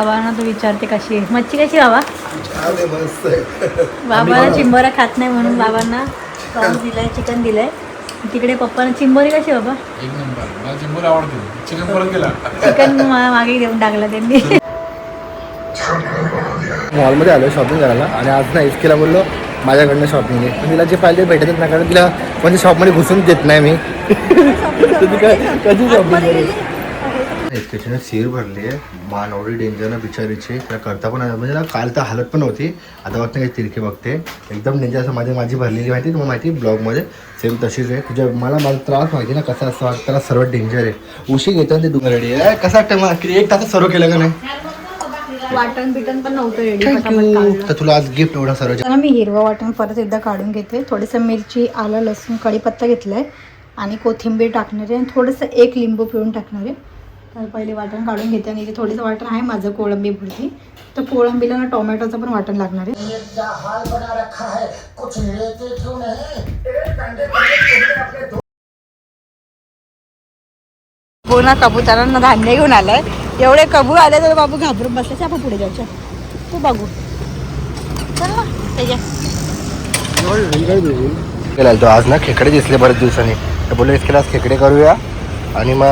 बाबांना तो विचारते कशी आहे. मच्छी कशी बाबा? छान आहे मस्त आहे. बाबाला चिंबोरा खात नाही म्हणून बाबांना प्रॉन्स दिलाय चिकन दिलंय. तिकडे पप्पाने चिंबोरी कशी बाबा? एक नंबर. मला चिंबूर आवडते. चिकन परत केला. चिकन मागे देऊन टाकलं त्यांनी. मॉलमध्ये आलो शॉपिंग करायला आणि आज ना इसकीला बोललो माझ्याकडनं शॉपिंग आहे. पण तिला जे पाहिजे भेटतच नाही कारण तिला म्हणजे शॉपमध्ये घुसून देत नाही मी. तर ती काय- कशी शॉपिंग करेल? त्याच्यानं सीर भरली. आहे मान एवढी डेंजर ना बिचारीची तिला करता पण म्हणजे तिला काल तर हालत पण होती आता बघते काही तिरकी बघते. एकदम डेंजर असं माझी माझी भरलेली माहिती तुम्हाला माहिती ब्लॉगमध्ये सेम तशीच आहे. तुझ्या मला मला त्रास माहिती ना कसा असं वाटतं त्याला सर्व डेंजर आहे. उशी घेतो ना ते दुकान रेडी आहे कसं वाटतं मला एक तासात सर्व केलं का नाही? वाटण बिटन पण नव्हतं रेडी तर तुला आज गिफ्ट एवढा सर्व मी हिरवा वाटण परत एकदा काढून घेते. थोडंसं मिरची आलं लसूण कढीपत्ता घेतलाय. आणि कोथिंबीर टाकणार आहे. आणि थोडंसं एक लिंबू पिळून टाकणार आहे. तर पहिले वाटण काढून घेते आणि इथे थोडंसं वाटण आहे माझं कोळंबी तर कोळंबीला ना टोमॅटोचं पण वाटण लागणार आहे. पूर्ण कबुतरांना धान्य घेऊन आलाय. एवढे कबू आले तर बाबू घाबरून बसल्याचे आपण पुढे जायचं तू बघू. चल आज ना खेकडे दिसले बरेच दिवसांनी. तर बोललो इसकेला आज खेकडे करूया? आणि मग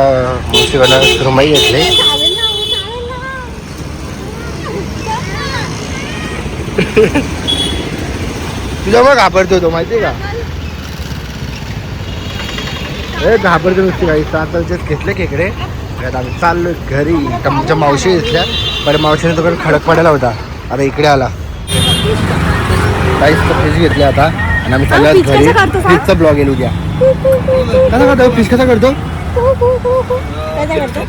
मुशीकडनं सुरमई घेतले. तुझ्यामुळे घाबरतो तो माहिती का? ए घाबरतो नुसती काही सातालचेच घेतले खेकडे आम्ही चाललो घरी. आमच्या मावशी घेतल्या बरं मावशीने तो खडक पडायला होता. आता इकडे आला. काहीच फिश घेतली आता. आणि आम्ही चाललो घरी? फिशचा ब्लॉग येईल उद्या. कसा करतो फिश कसा करतो काय करतो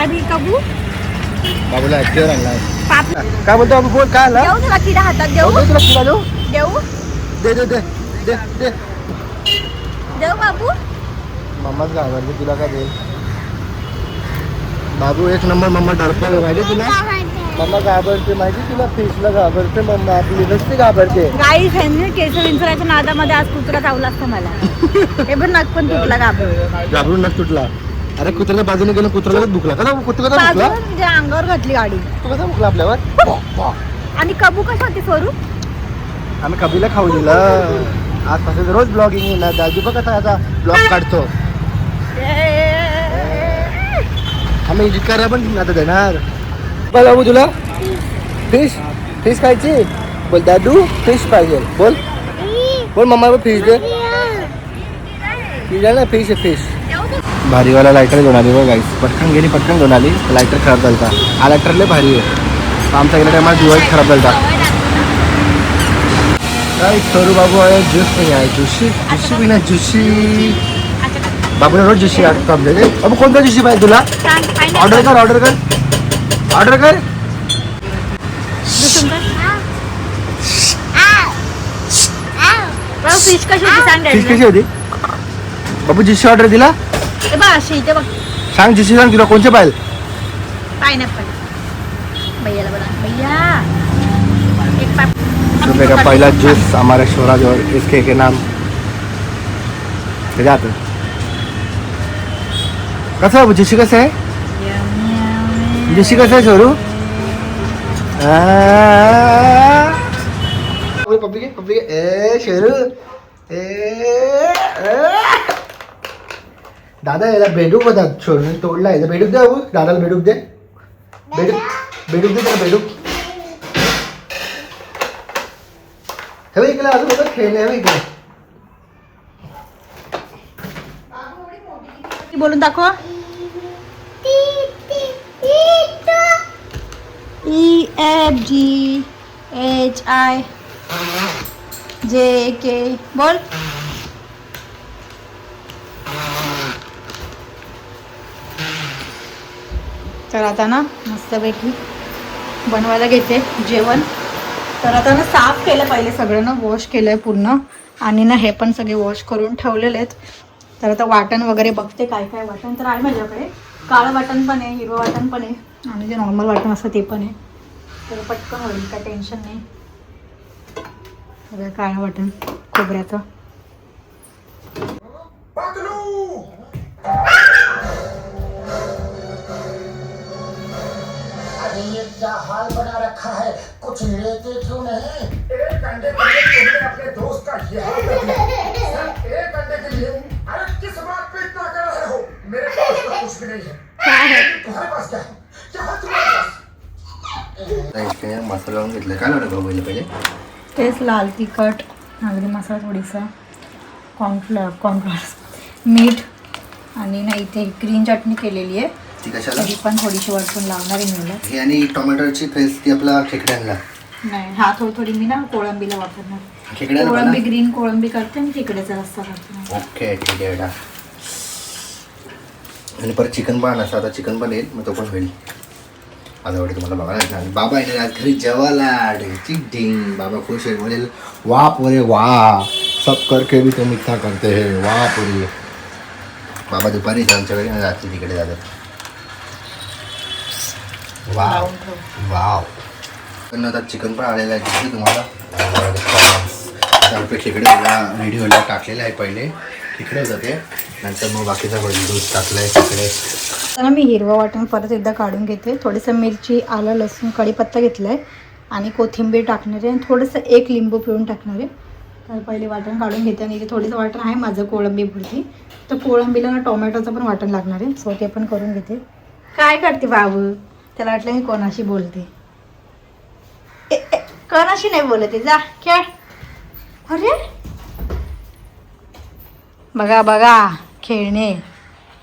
आणि कबू? बाबूला ऍक्टिव्ह आणला पाप. काय बोलतो बाबू? बोल काय आला? देऊ तुला किडा हातात देऊ. बोल तुला किडा देऊ. देऊ दे दे दे दे दे. देऊ बाबू. मम्माच घाबरते तुला काय देईल? बाबू एक नंबर मम्मा डरपा माहिती तुला? मम्मा घाबरते माहिती तुला? फिशला घाबरते मम्मा. आपली नसते घाबरते. गाई फॅमिली केस विंचराच्या नादामध्ये आज कुत्रा चावला असतं मला. हे पण नाक पण तुटला घाबरून. घाबरून नस तुटला. अरे कुत्र्याच्या बाजूने गेलं कुत्र्याला दुखला कसा कुत्रा कसा दुखला बाजूला म्हणजे अंगावर घातली गाडी. तू कसा दुखला आपल्यावर? आणि कबू कशा होती स्वरूप? आम्ही कबीला खाऊ दिलं. आजपासून रोज ब्लॉगिंग येणार दाजू बघ कसा याचा ब्लॉग काढतो. आम्ही जिकारा पण आता देणार. बोल बाबू तुला. फिश फिश खायची? बोल दादू फिश पाहिजे. बोल. बोल मम्मा फिश दे. फिश आहे ना फिश आहे फिश भारीवाला लायटर घेऊन आली बघ गाईस पटकन गेली पटकन घेऊन आली. लायटर खराब झालता. हा लायटर लय भारी आहे. आमचा गेल्या टायमाला दिवाळी खराब झालता. काय सरू बाबू आहे ज्यूस नाही आहे. जुशी जुशी बिना जुशी बाबूने रोज जुशी कापले रे बाबू कोणता जुशी पाहिजे तुला? ऑर्डर कर ऑर्डर कर. ऑर्डर कर. फिश कशी होती सांग फिश. कशी होती? बाबू जुशी ऑर्डर दिला? बघ अशी इथे बघ. सांग जुशी सांग तुला कोणचे पाहिजे? पायनॅपल. भैयाला बघा भैया. एक का पहला जूस हमारे स्वराज और इसके के नाम. जात. कसं आहे जुशी कसं आहे जुशी कसं आहे सोरू पप्पी घे ए शेरू. ए. दादा याला बेडूक होता छोडून तोडला याचा बेडूक दे बाबू दादाला बेडूक दे. बेडूक बेडूक दे त्याला बेडूक हे इकडे अजून होतं खेळणे हे बघ इकडे. बोलून दाखव. E F G H I J K बोल तर आता ना मस्तपैकी बनवायला घेते जेवण. तर आता ना साफ केलं पाहिजे सगळं ना वॉश केलं आहे पूर्ण. आणि ना हे पण सगळे वॉश करून ठेवलेले आहेत. तर आता वाटण वगैरे बघते काय काय वाटण. तर आहे माझ्याकडे काळं वाटण पण आहे हिरवं वाटण पण आहे. आणि जे नॉर्मल वाटण असतं ते पण आहे. तर पटकन होईल काय टेन्शन नाही. सगळं काळं वाटण खोबऱ्याचं. अरे ये क्या हाल बना रखा है कुछ लेते क्यों नहीं? एक अंडे अपने दोस्त के मसाला लावून घेतला काय लावलं भाऊ पहिले पहिले? तेच लाल तिखट नागरी मसाला थोडीसा कॉर्नफ्लॉवर कॉर्नफ्लॉवर मीठ आणि ना इथे ग्रीन चटणी केलेली आहे. ती कशाला? तरी पण थोडीशी वरतून लावणार आहे मी हे आणि टोमॅटोची पेस्ट ती आपला खेकड्यांना. नाही हा थोडी थोडी मी ना कोळंबीला वापरणार. खेकड्याला कोळंबी? ग्रीन कोळंबी करते आणि तिकडेचा रस्ता करते. ओके ठीक आहे बेटा आणि परत चिकन पण असं आता चिकन पण येईल मग तो पण होईल. आता एवढे तुम्हाला बघायला. आणि बाबा येणार आज घरी जेवायला. ढिंग ढिंग बाबा खुश आहे. बोलेल वा पोरे वा सब करके भी तुम इतना करते है. वा पोरे. बाबा दुपारी आमच्याकडे रात्री तिकडे जातात. Wow wow. पण आता चिकन पण आलेलं आहे दिसलं तुम्हाला. त्यामुळे खेकडे व्हिडिओला टाकलेलं आहे पहिले. तिकडे होतं ते नंतर मग बाकीचा दूध टाकलं आहे तिकडे. त्याला मी हिरवं वाटण परत एकदा काढून घेते. थोडंसं मिरची आलं लसूण कढीपत्ता घेतला आहे आणि कोथिंबीर टाकणार आहे. आणि थोडंसं एक लिंबू पिळून टाकणार आहे. तर पहिले वाटण काढून घेते आणि इथे थोडंसं वाटण आहे माझं कोळंबी भुरती तर कोळंबीला ना टोमॅटोचं पण वाटण लागणार आहे. सो ते पण करून घेते. काय करते बाबू? त्याला वाटलं मी कोणाशी बोलते. ए, ए, कोणाशी नाही बोलते जा खेळ. अरे? बघा बघा खेळणे.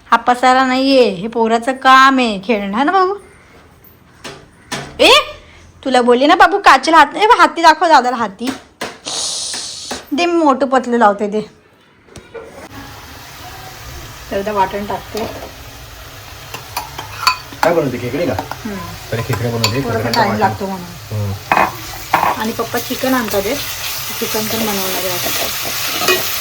हा पसारा नाहीये हे पोराचं काम आहे खेळणं है ना बाबू? ए तुला बोलली ना बाबू काचेला हात ए, हाती दाखव दादाला हाती. दे मी मोठं पतलं लावते ते एकदा वाटण टाकते. काय बनवते खेकडे का? तरी खेकडे बनवते टाइम. लागतो म्हणून. आणि पप्पा चिकन आणतात चिकन पण बनवणार आहे आता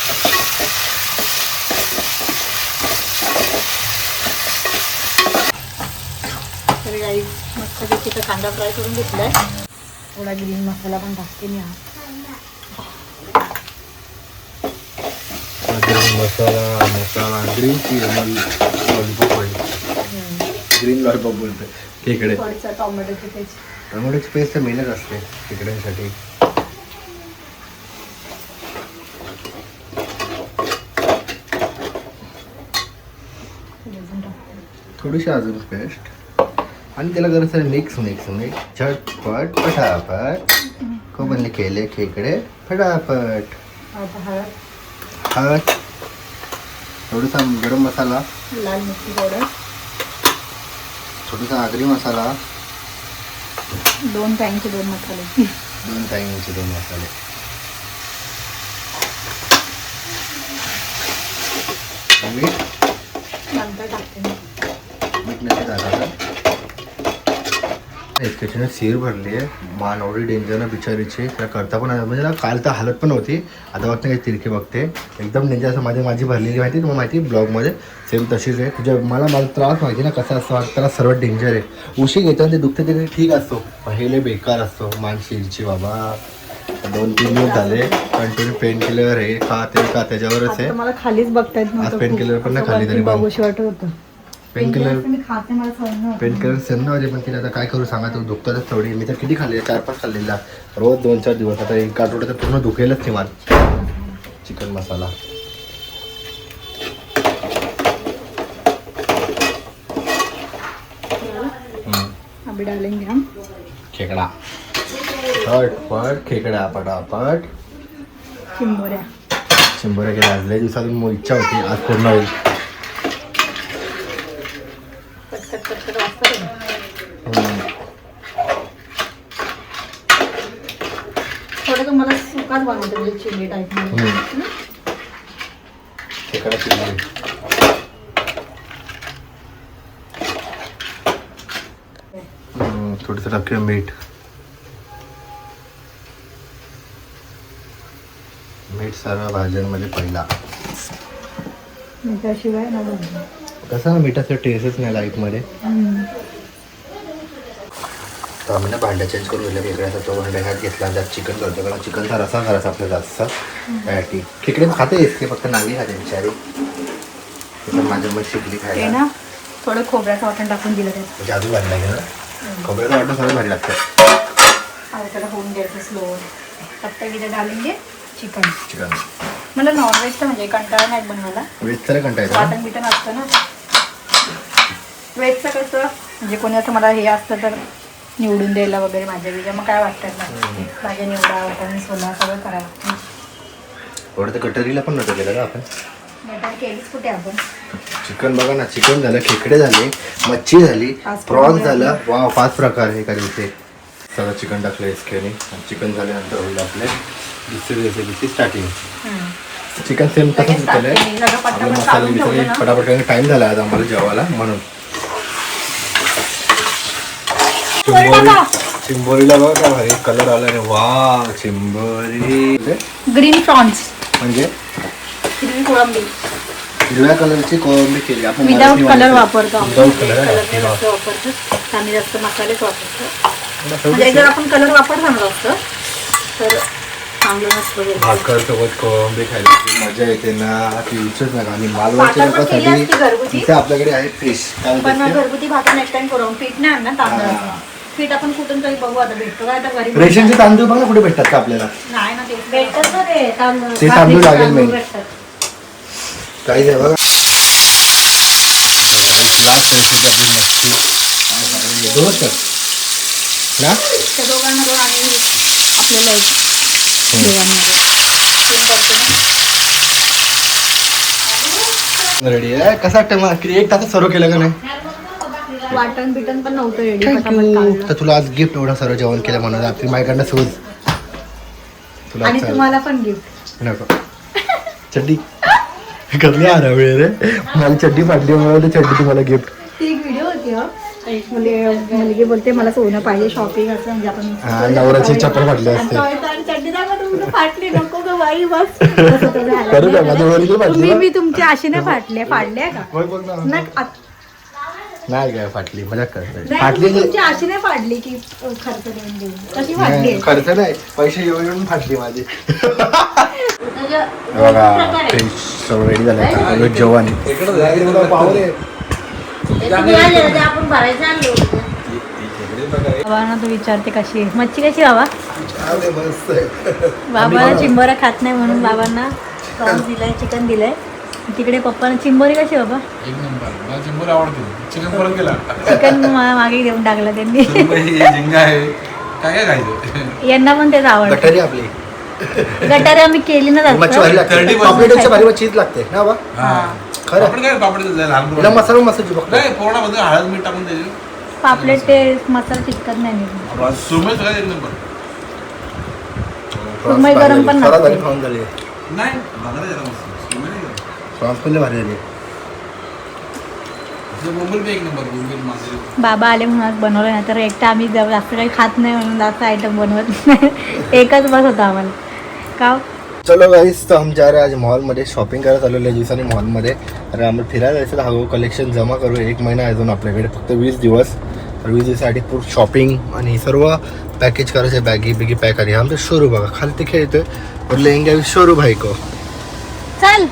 तर काही मस्त तिथं कांदा फ्राय करून घेतलाय. थोडा ग्रीन मसाला पण टाकते मी हा green masala masala green green lollipop बोलते खेकडे. थोडीसा टोमॅटोची पेस्ट टोमॅटोची पेस्ट तर मेहनत असते टाकते. थोडीशी अजून पेस्ट आणि त्याला गरज आहे मिक्स मिक्स मिक्स झटपट फटाफट को बनले केले खेकडे. फटाफट हळद. थोडासा गरम मसाला. लाल मिरची पावडर. थोडासा आगरी मसाला. दोन टाईमचे दोन मसाले. दोन टाईमचे दोन मसाले. मीठ. नंतर टाकते मी. मीठ नसते टाकायचं. एसकेटीने सीर भरली आहे. मान एवढी डेंजर ना बिचारीची त्या करता पण म्हणजे ना काल तर हालत पण नव्हती आता बघते काही तिरकी बघते. एकदम डेंजर असं माझी माझी भरलेली माहिती तुम्हाला माहिती ब्लॉगमध्ये सेम तशीच आहे. तुझ्या मला मला त्रास माहिती ना कसा असतो त्याला सर्व डेंजर आहे. उशी घेतो ते दुखते ते ठीक असतो. पहिले बेकार असतो. मान शिरची बाबा. दोन तीन दिवस झाले. कंटिन्यू पेन किलर हे का ते का त्याच्यावरच आहे. मला खालीच बघता येत नव्हतं आज painkiller खूप. पण नाही वरती तरी. बघूशी वाटत होतं. मला सवय नव्हती. पेन किलर सेम ना पण तिला आता काय करू सांगा तो दुखतातच थोडी. मी तर किती खाल्ले चार पाच खाल्लेला रोज दोन चार दिवस. आता एक आठवड्यात तर पूर्ण दुखेलच किमान चिकन मसाला. हम्म. अभी डालेंगे हम. खेकडा. पटपट खेकडा पटापट. चिंबोऱ्या. शंभर केला लय दिवसातून मग इच्छा होती. आज पूर्ण होईल कटकट कटकट वाजतात ना. हम्म. थोडं तर मला चिली टाईप. खेकडा थोडंसं टाकूया मीठ मीठ सर्व भाज्यांमध्ये पहिला मी त्याशिवाय ना. कसं ना मिठाचं टेस्टच नाही लाईफमध्ये. तर आम्ही ना भांड्या चेंज करून घेतलं वेगळ्याचा तो भांड्या ह्यात घेतला त्यात चिकन करतो कारण चिकनचा रसा करायचा आपल्या जास्त त्यासाठी खेकडे खाते ते फक्त नांगी खाते बिचारी माझ्या मग शिकली खायला. ना थोडं खोबऱ्याचं वाटण टाकून दिलं त्यात. म्हणजे अजून भांडला गेलं खोबऱ्याचं वाटण सगळं भारी लागतं. त्याला होऊन द्यायचं स्लो तक इथे डालेंगे चिकन. चिकन. मला नॉनव्हेजचं म्हणजे कंटाळा नाही बनवायला. वेज तर कंटा येतं वाटण बिटन असतं ना. व्हेजचं कसं म्हणजे कोणी असं मला हे असतं तर निवडून द्यायला वगैरे माझ्या बिजा मग काय वाटतं ना भाज्या निवडा वाटण सोला सगळं करावं. तर कटरीला पण नव्हतं केलं का आपण? बटर केलीच कुठे आपण? चिकन बघा ना चिकन झालं खेकडे झाले मच्छी झाली पाच प्रॉन्स प्रकार झालं. वा पाच प्रकार आहे एका दिवशी सगळं चिकन टाकलं एसकेने चिकन झाल्यानंतर होईल आपले दुसरी रेसिपीची स्टार्टिंग चिकन सेम तसंच लगेच केलंय. टाकते आपले पटापट मसाले काढून ठेवलं बिसाले ना. पटापट कारण टाइम झाला आज आम्हाला जेवायला म्हणून. चिंबोरीला बघा काय भारी कलर आला रे. वा चिंबोरी. ग्रीन प्रॉन्स म्हणजे? हिरवी कोळंबी. हिरव्या कलरची कोळंबी केली. आपण विदाऊट कलर. वापरतो आहे. कलर वापरतो. आम्ही जास्त मसालेच वापरतो. म्हणजे जर आपण कलर वापरतो ना जास्त तर. भाकर सोबत कोळंबी खायला मजा येते ना. ती विचारच नका आणि लोकांसाठी. इथे आपल्याकडे आहे फिश? घरगुती भाकर नेक्स्ट टाइम करू पीठ नाही आणणार. तांदळाचं. पीठ आपण कुठून तरी बघू आता भेटतो काय आता घरी? रेशनचे तांदूळ बघा कुठे भेटतात का आपल्याला? नाही ना ते ना तांदूळ. ते तांदूळ बाजरीचे लागेल main. भेटतात. काही आहे बघा. ना? त्या दोघांना दोन आणि आपल्याला एक करतो ना. रेडी आहे? कसा वाटतं मग? एक तासात सर्व केलं का नाही वाटण बिटन पण नव्हतं रेडी थँक्यू तर तुला आज गिफ्ट एवढं सर्व जेवण केलं म्हणून रात्री माझ्याकडनं सूज तुला आणि चालेल. तुम्हाला पण गिफ्ट नको चड्डी कसली आरावळी रे मला चड्डी फाटली म्हणून चड्डी तुम्हाला गिफ्ट ती एक व्हिडिओ होती हं. एक मुली मुलगी बोलते मला सोनं पाहिजे शॉपिंग असं म्हणजे आपण हा, नवऱ्याची चप्पल फाटली असते. आणि तो- आणि चड्डी दाखवा तुमचं फाटली नको ग बाई बस असं तो झाला. खरं का? माझ्या वडील फाटली तुम्ही ना? मी तुमची आशेने फाटले फाडले का. नाही आत- नाही काय फाटली. मजा करते नाही, फाटली तुमची आशेने फाडली की अ, खर्च देऊन देऊन. कशी फाडली नाही, खर्च नाही. पैसे येऊन येऊन फाटली माझी. बघा फिश सर्व रेडी झालं. आता जेवण. आपण भरायचं आणलो बाबांना तू विचारते कशी आहे. मच्छी कशी बाबा? बाबाला चिंबोरा खात नाही म्हणून बाबांना प्रॉन्स दिलाय चिकन दिलंय. तिकडे पप्पाने चिंबोरी कशी बाबा? एक नंबर. मला चिंबोरी आवडते. चिकन परत केला. चिकन मागे देऊन टाकलं त्यांनी. झिंगा आहे. काय काय खायचं? यांना पण तेच आवडतं. गटारी आपली. गटारे आम्ही केली ना मच्छी भारी जास्त लागते 30% पापलेटपेक्षा भारी चीज लागते. ना बा? हा. खरं? आपण काय पापड लहान मसाला मस्त फक्त नाही पूर्णामध्ये हळद मीठ टाकून द्यायचे. पापलेट ते मसाला चिटकत नाही. सुरमई सगळ्यात एक नंबर. गरम पण नाही नाही पण भारी झाली. बाबा आले म्हणून आज बनवलं नाही तर एकटा आम्ही जास्त काही खात नाही म्हणून जास्त आयटम बनवत नाही. एकच बस होता आम्हाला. का चलो गाईस तर हम जा रहे हैं आज मॉलमध्ये शॉपिंग करायला चालवलं आहे दिवसांनी मॉलमध्ये अरे आम्हाला फिरायला जायचं तर हवं कलेक्शन जमा करू एक महिना आहे अजून आपल्याकडे फक्त वीस दिवस. तर वीस दिवसासाठी पूर्ण शॉपिंग आणि सर्व पॅकेज करायचं आहे बॅगी बिगी पॅक आणि आमचं शोरू बघा खाली ते खेळतोय. और लेंगे शोरू भाई को? चल.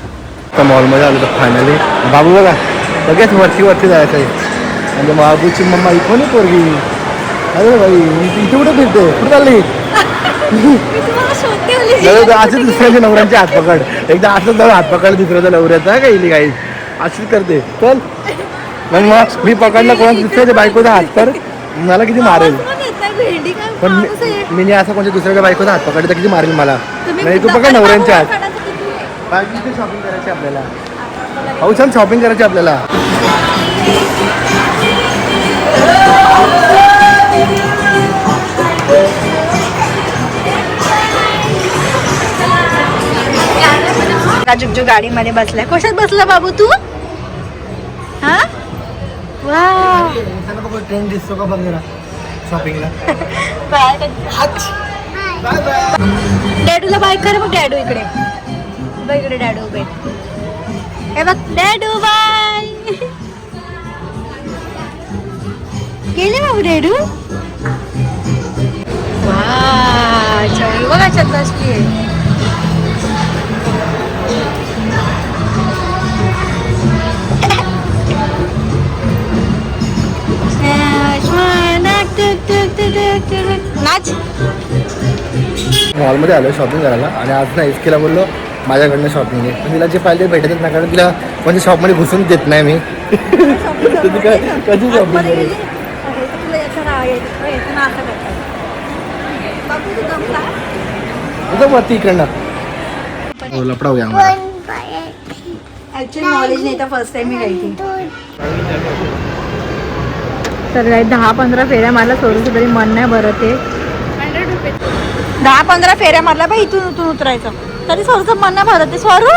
आता मॉलमध्ये आलो तर फायनली बाबू बघा लगेच वरती वरती जायचं आहे. म्हणजे बाबूची मम्मा इथून पोरगी. अरे भाई इथे कुठे फिरते कुठे चालली? असं दुसऱ्याच्या नवऱ्यांचे हात पकड. एकदा असं जाऊन हात पकड दुसऱ्याच्या नवऱ्याचा का इली काही असंच करते. चल. मग मग मी पकडलं कोणा दुसऱ्याच्या बायकोचा हात तर मला किती मारेल? पण मी- असं कोणत्या दुसऱ्याच्या बायकोचा हात पकडलं तर किती मारेल मला? नाही तू पकड नवऱ्यांच्या हात. बाकी शॉपिंग करायची आपल्याला. अहो छान शॉपिंग करायची आपल्याला. जुगजू गाडीमध्ये बसलाय कशात बसला बाबू तू? हा? वा ट्रेन दिसतो का बघ शॉपिंगला डॅडूला बाय कर मग डॅडू इकडे. इकडे डॅडू उभे हे बघ डॅडू बाय गेले बाबू डॅडू? बघा चतसली नाच मॉलमध्ये आलो शॉपिंग करायला. आणि आज ना इसकेला बोललो माझ्याकडनं शॉपिंग आहे पण तिला जे पाहिजे भेटतच नाही कारण तिला म्हणजे शॉपमध्ये घुसून देत नाही मी. ती काय कधी शॉपिंग करेल गेली, ना- ना वरती इकडनं. हो ऍक्च्युली नॉलेज नाही तर फर्स्ट टाइम मी घ्यायची तर काय दहा पंधरा फेऱ्या मारला सोडून तरी मन नाही भरत आहे दहा पंधरा फेऱ्या मारल्या बाई इथून उतून उतरायचं. तरी सोडचं मन नाही भरत. ते स्वरू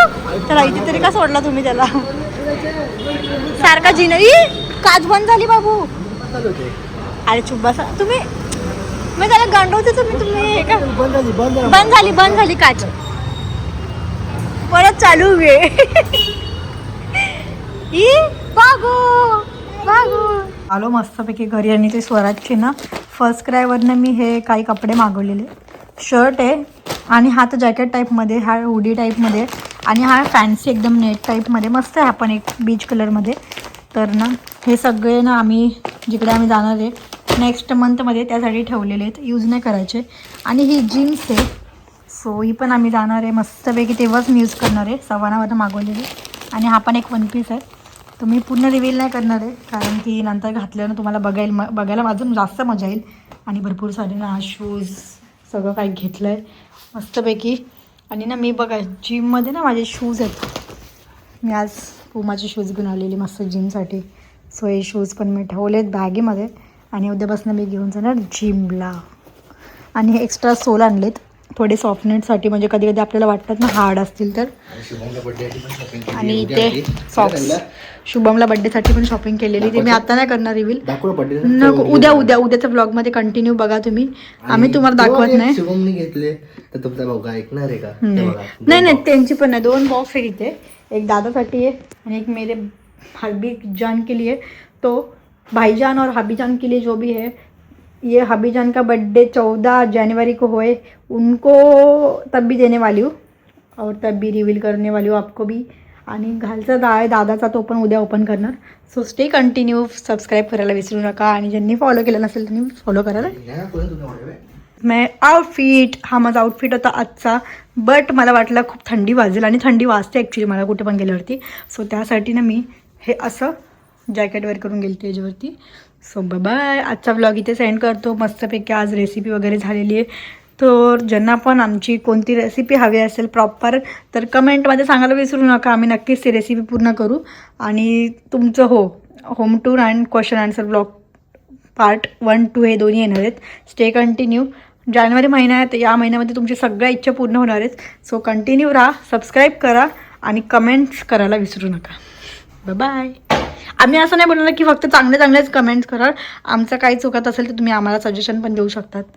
तर इथे तरी का सोडला तुम्ही त्याला? सारखा जिनरी काच बंद झाली बाबू. अरे चुप तुम्ही मी त्याला गांडवते तुम्ही तुम्ही हे का? बंद झाली बंद बंद झाली बंद झाली काच. परत चालू वे ई बागू बागू आलो मस्तपैकी घरी आणि ते स्वराजचे ना फर्स्ट क्रायवरनं मी हे काही कपडे मागवलेले. शर्ट आहे आणि हा तर जॅकेट टाईपमध्ये हा हुडी टाईपमध्ये आणि हा फॅन्सी एकदम नेट टाईपमध्ये मस्त आहे हा पण एक बीच कलरमध्ये तर ना हे सगळे ना आम्ही जिकडे आम्ही जाणार आहे नेक्स्ट मंथमध्ये त्यासाठी ठेवलेले आहेत यूज नाही करायचे. आणि ही जीन्स आहे सो ही पण आम्ही जाणार आहे मस्तपैकी तेव्हाच मी यूज करणार आहे सव्वानावरनं मागवलेली. आणि हा पण एक वन पीस आहे. तर मी पूर्ण रिव्हील नाही करणार आहे कारण की नंतर घातल्यानं तुम्हाला बघायला म बघायला माझं जास्त मजा येईल. आणि भरपूर सारे ना शूज सगळं काही घेतलं आहे मस्तपैकी. आणि ना मी बघा जिममध्ये ना माझे शूज आहेत. मी आज पुमाचे शूज घेऊन आलेली मस्त जिमसाठी सो हे शूज पण मी ठेवले आहेत बॅगेमध्ये आणि उद्यापासून मी घेऊन जाणार जिमला आणि एक्स्ट्रा सोल आणलेत. थोडे सॉफ्टनेटसाठी म्हणजे कधी कधी आपल्याला वाटतात ना हार्ड असतील तर. आणि ते सॉक्स शुभमला बड्डेसाठी पण शॉपिंग केलेली. ते मी आता नाही करणार रिव्हील नको उद्या उद्या उद्याच्या ब्लॉगमध्ये कंटिन्यू बघा तुम्ही. आम्ही तुम्हाला दाखवत नाही. घेतले. तर तुमचा भाऊ ऐकणार आहे का? नाही. नाही त्यांची पण नाही. दोन बॉक्स आहे इथे. एक दादासाठी आहे आणि एक मेरे हबी जान के लिए. तो भाईजान और हबी जान के लिए जो भी है ये हबी जान का बर्थडे चौदह जनवरी को होए। उनको तब भी देने वाली हूँ और तब भी रिवील करने वाली हूँ आपको भी। आणि घालचा दा आहे दादाचा तो पण उद्या ओपन करणार. सो स्टे कंटिन्यू सबस्क्राईब करायला विसरू नका. आणि ज्यांनी फॉलो केलं नसेल त्यांनी फॉलो करायला. मॅ आउटफिट हा माझा आउटफिट होता आजचा. बट मला वाटलं खूप थंडी वाजेल आणि थंडी वाजते ॲक्च्युली मला कुठे पण गेल्यावरती. सो त्यासाठी ना मी हे असं जॅकेट वेअर करून गेली त्याच्यावरती सो बाय आजचा ब्लॉग इथे सेंड करतो. मस्तपैकी आज रेसिपी वगैरे झालेली आहे. तर ज्यांना पण आमची कोणती रेसिपी हवी असेल प्रॉपर तर कमेंटमध्ये सांगायला विसरू नका. आम्ही नक्कीच ती रेसिपी पूर्ण करू. आणि तुमचं हो home tour and question answer blog part one two हे दोन्ही येणार आहेत. स्टे कंटिन्यू जानेवारी महिन्यात या महिन्यामध्ये तुमची सगळ्या इच्छा पूर्ण होणार आहेत. सो कंटिन्यू राहा सबस्क्राईब करा आणि कमेंट्स करायला विसरू नका. बाय आम्ही असं नाही बोलणार की फक्त चांगले चांगलेच कमेंट्स करा आमचं काही चुकत असेल तर तुम्ही आम्हाला सजेशन पण देऊ शकतात.